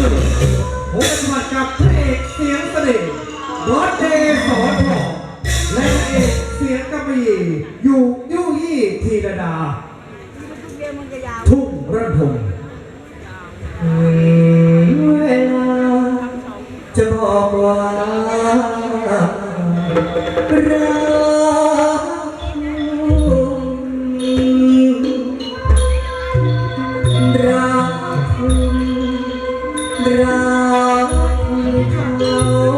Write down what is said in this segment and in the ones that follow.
ผมปฏิบัติกับพระเอกเสียงเสน่ห์บอสเดย์สอนทองและพระเอกเสียงกำมะหยี่อยู่ยู่ยี่ธีรดาเรียนมันจะยาทุ่งระทมเวลาจะบอกว่ารัก คุณ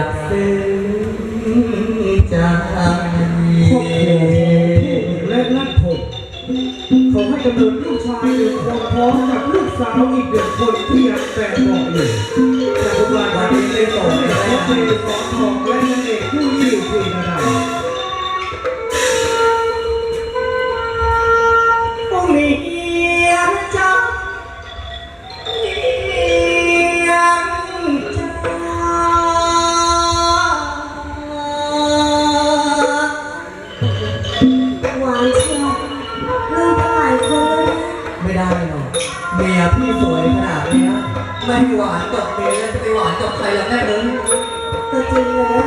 รักซึ้งใจครอบครัวของและนัทพงศ์ขอให้กำเนิดลูกชายหนึ่งคนพร้อมกับลูกสาวอีกหนึ่งคนที่ยังแฝงบอกอยู่แต่ทุกรายวันนี้ได้ต่อในรถเมล์สอนทองและนางเอกผู้ยี่ทีนา เมียพี่สวยขนาดนี้ยไม่หวานกับเมียจะไปหวานกับใครล่ะแม่เอ้ยตัวจริงเลยนะ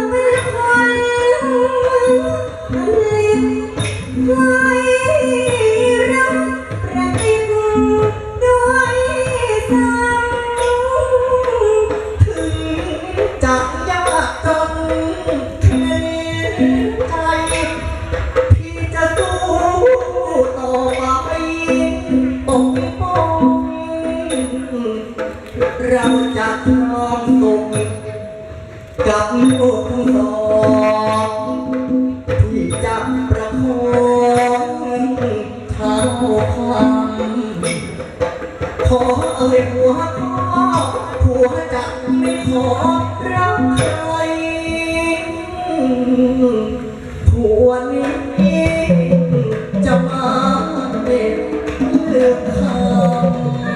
คน จะไม่ขอรักใครทวนนี้จะมาเป็นเรื่องคำ